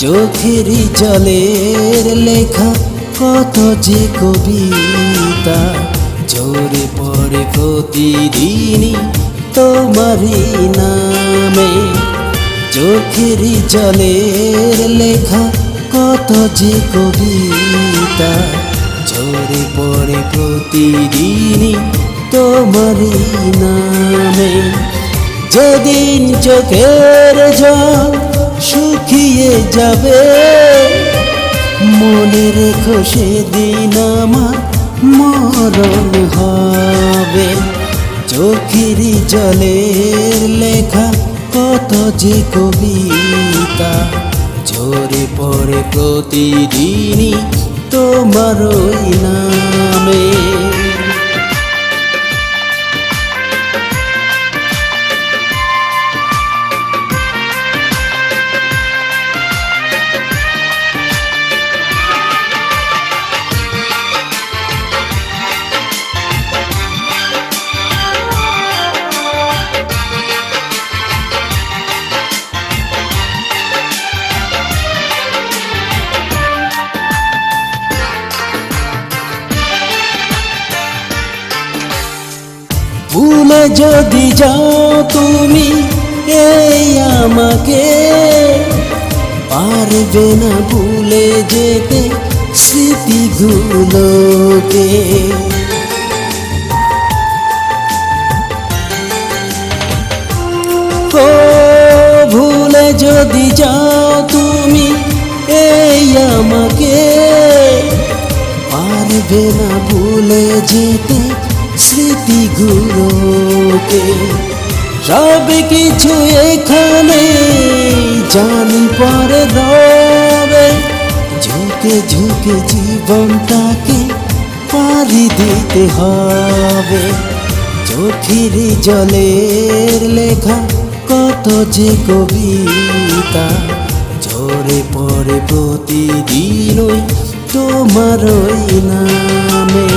চোখেরই জলের লেখা কত যে কবিতা। জোরে পড়ে প্রতিদিনই তোমারই নামে। চোখেরই জলের লেখা কত যে কবিতা। ঝরে পড়ে প্রতিদিনই তোমারই নামে। যেদিন চোখের জল শুকিয়ে যাবে। মনে রেখো সেদিন আমার মরণ হবে। চোখেরই জলের লেখা কত যে কবিতা, ঝরে পড়ে প্রতিদিনই তোমার ওই নামে। ভুলে যদি যাও তুমি, এই আমাকে পারবে না ভুলে যেতে স্মৃতিগুলোকে। ও ভুলে যদি যাও তুমি, এই আমাকে পারবে না ভুলে যেতে স্মৃতিগুলোকে সব কিছু এখানে জানি পরে ঝুঁকে ঝুঁকে জীবনটাকে পারি দিতে হবে। চোখের জলের লেখা কত যে কবিতা, ঝরে পড়ে প্রতিদিনই তোমার ওই নামে।